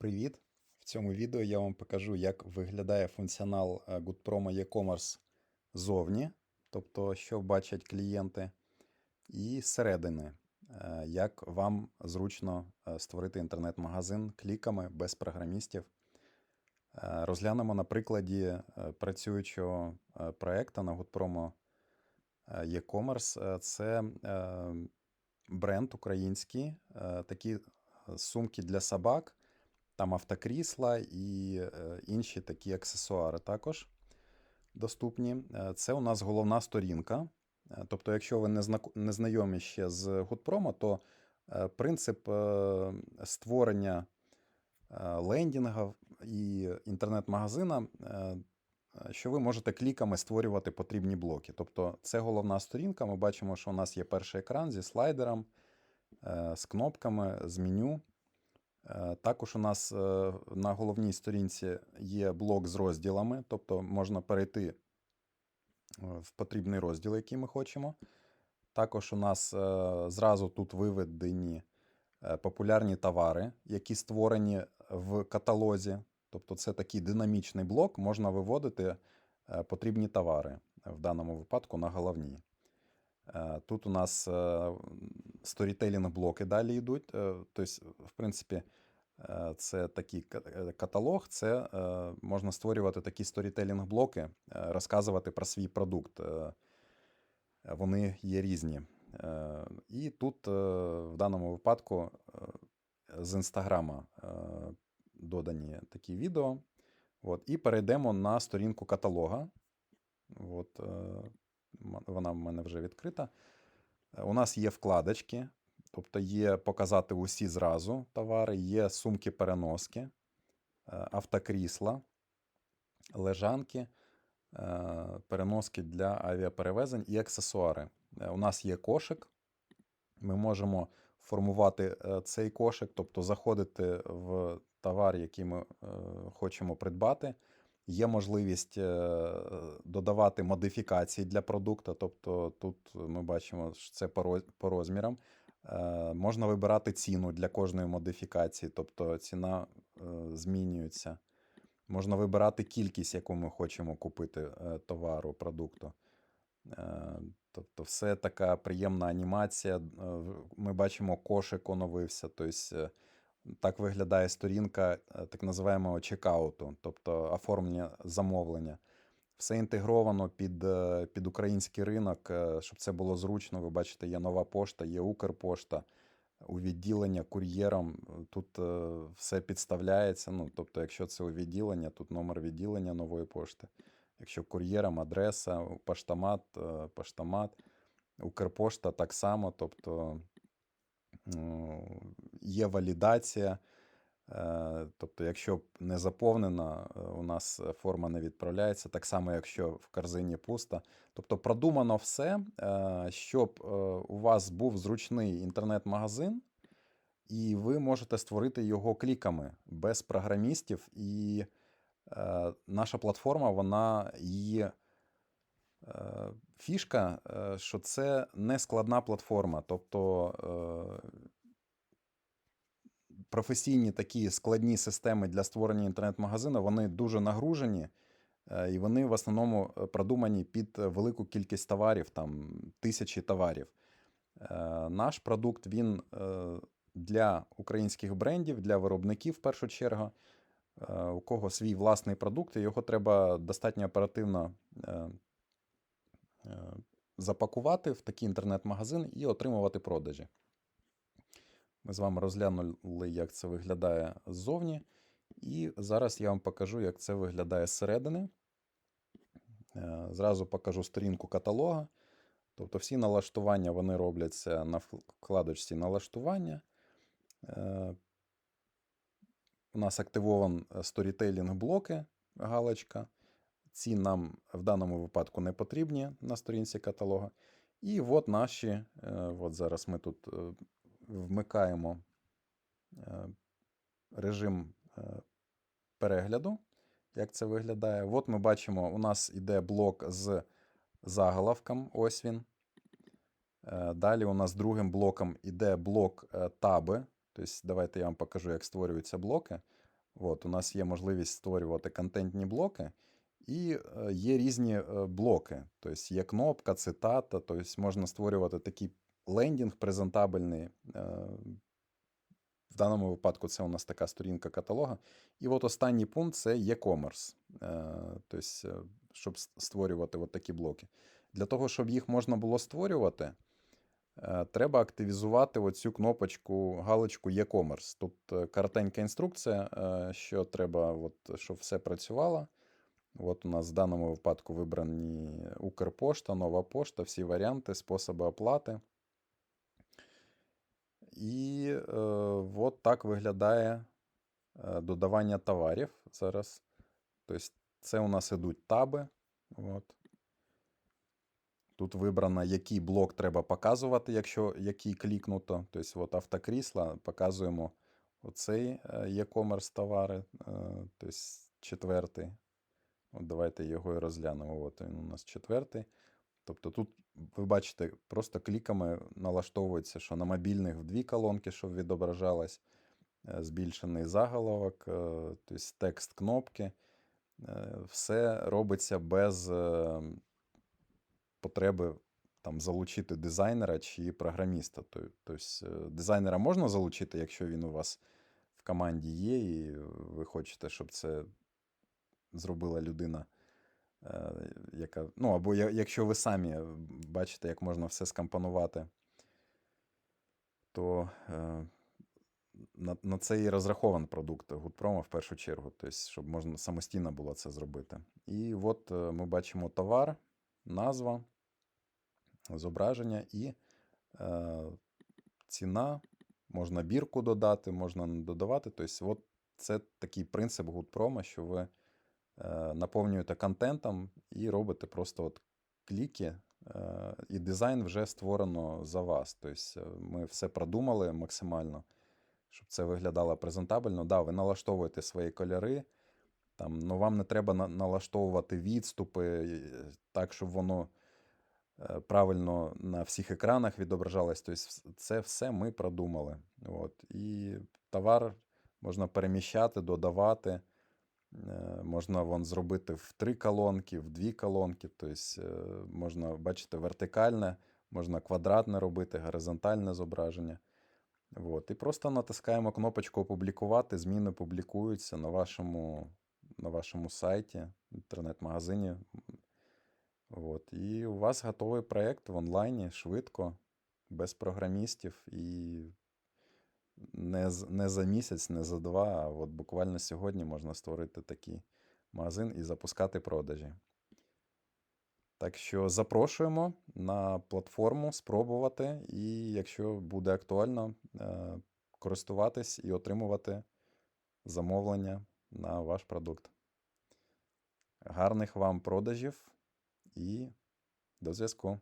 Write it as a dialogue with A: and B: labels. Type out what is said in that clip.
A: Привіт! В цьому відео я вам покажу, як виглядає функціонал е, GoodPromo e-commerce ззовні, тобто, що бачать клієнти, і зсередини, е, як вам зручно е, створити інтернет-магазин кліками без програмістів. Розглянемо на прикладі працюючого проекту на GoodPromo e-commerce. Це бренд український, такі сумки для собак. Там автокрісла і е, інші такі аксесуари також доступні. Е, Це у нас головна сторінка. Е, Тобто, якщо ви не знайомі ще з GoodPromo, то принцип створення лендінга і інтернет-магазина, що ви можете кліками створювати потрібні блоки. Тобто, це головна сторінка. Ми бачимо, що у нас є перший екран зі слайдером, з кнопками, з меню. Е, Також у нас е, на головній сторінці є блок з розділами, тобто можна перейти е, в потрібний розділ, який ми хочемо. Також у нас зразу тут виведені популярні товари, які створені в каталозі. Тобто це такий динамічний блок, можна виводити потрібні товари, в даному випадку на головній. Тут у нас сторітелінг блоки далі йдуть. Тобто, в принципі, е, це такий е, каталог, це можна створювати такі сторітелінг блоки, розказувати про свій продукт. Вони є різні. І тут в даному випадку з інстаграма додані такі відео. От, і перейдемо на сторінку каталога. От, вона в мене вже відкрита. Е, У нас є вкладочки, тобто є показати усі зразу товари, є сумки-переноски, е, автокрісла, лежанки, е, переноски для авіаперевезень і аксесуари. У нас є кошик. Ми можемо формувати цей кошик, тобто заходити в товар, який ми хочемо придбати. Є можливість е, додавати модифікації для продукту. Тобто тут ми бачимо, що це по розмірам. Е, Можна вибирати ціну для кожної модифікації, тобто ціна е, змінюється. Можна вибирати кількість, яку ми хочемо купити товару, продукту. Тобто, все така приємна анімація. Ми бачимо, кошик оновився. Тобто, так виглядає сторінка е, так називаємого чекауту, тобто оформлення замовлення. Все інтегровано під, е, під український ринок, е, щоб це було зручно. Ви бачите, є нова пошта, є Укрпошта, у відділення кур'єром. Тут все підставляється. Ну, тобто, якщо це у відділення, тут номер відділення нової пошти. Якщо кур'єром, адреса, поштомат, поштомат, Укрпошта так само. Тобто ну, є валідація. Е, Тобто, якщо не заповнена, е, у нас е, форма не відправляється, так само, якщо в корзині пусто. Тобто продумано все, щоб у вас був зручний інтернет-магазин, і ви можете створити його кліками без програмістів. І наша платформа, вона е, фішка, що це не складна платформа. Тобто професійні такі складні системи для створення інтернет-магазину, вони дуже нагружені, е, і вони в основному е, продумані під е, велику кількість товарів, там тисячі товарів. Наш продукт він для українських брендів, для виробників в першу чергу. У кого свій власний продукт, і його треба достатньо оперативно запакувати в такий інтернет-магазин і отримувати продажі. Ми з вами розглянули, як це виглядає ззовні. І зараз я вам покажу, як це виглядає зсередини. Е, Зразу покажу сторінку каталога. Тобто всі налаштування вони робляться на вкладочці налаштування. Е, У нас активован сторітейлінг блоки, галочка. Ці нам в даному випадку не потрібні на сторінці каталога. І от наші, е, от зараз ми тут е, вмикаємо е, режим е, перегляду, як це виглядає. От ми бачимо, у нас іде блок з заголовком, ось він. Е, Далі у нас другим блоком іде блок таби. Тобто, давайте я вам покажу, як створюються блоки. От, у нас є можливість створювати контентні блоки, і є різні блоки. Тобто є кнопка, цитата, тобто можна створювати такий лендінг презентабельний. е, В даному випадку це у нас така сторінка каталога. І от останній пункт це e-commerce. Тобто, щоб створювати от такі блоки. Для того, щоб їх можна було створювати, е, треба активізувати оцю кнопочку, галочку e-commerce. Тут коротенька інструкція, що треба, от, щоб все працювало. От у нас в даному випадку вибрані Укрпошта, нова пошта, всі варіанти, способи оплати. І е, от так виглядає е, додавання товарів зараз. Тобто це у нас ідуть таби. От. Тут вибрано, який блок треба показувати, якщо який клікнуто. Тобто, от автокрісла показуємо оцей е, e-commerce товари, е, тобто четвертий. От давайте його і розглянемо. От він у нас четвертий. Тобто тут ви бачите, просто кліками налаштовується, що на мобільних в дві колонки, щоб відображалось, е, збільшений заголовок, е, тобто текст кнопки. Е, Все робиться без потреби там, залучити дизайнера чи програміста. Тобто дизайнера можна залучити, якщо він у вас в команді є, і ви хочете, щоб це зробила людина, яка. Ну, або якщо ви самі бачите, як можна все скомпонувати, то е, на, на це і розрахований продукт Гудпрома в першу чергу, тобто, щоб можна самостійно було це зробити. І от е, ми бачимо товар, назва, зображення і е, ціна. Можна бірку додати, можна не додавати. Тобто, от це такий принцип Гудпрома, що ви е, наповнюєте контентом і робите просто от кліки, і дизайн вже створено за вас. Тобто е, ми все продумали максимально, щоб це виглядало презентабельно. Да, ви налаштовуєте свої кольори, там, ну, вам не треба налаштовувати відступи е, так, щоб воно е, правильно на всіх екранах відображалось. Тобто це все ми продумали. От. І товар можна переміщати, додавати. Е, Можна вон зробити в три колонки, в дві колонки. Тобто можна, бачите, вертикальне, можна квадратне робити, горизонтальне зображення. От. І просто натискаємо кнопочку Опублікувати. Зміни публікуються на вашому, на вашому сайті, інтернет-магазині. От. І у вас готовий проєкт в онлайні швидко, без програмістів. І не, не за місяць, не за два, а от буквально сьогодні можна створити такий магазин і запускати продажі. Так що запрошуємо на платформу спробувати, і якщо буде актуально, е, користуватись і отримувати замовлення на ваш продукт. Гарних вам продажів і до зв'язку!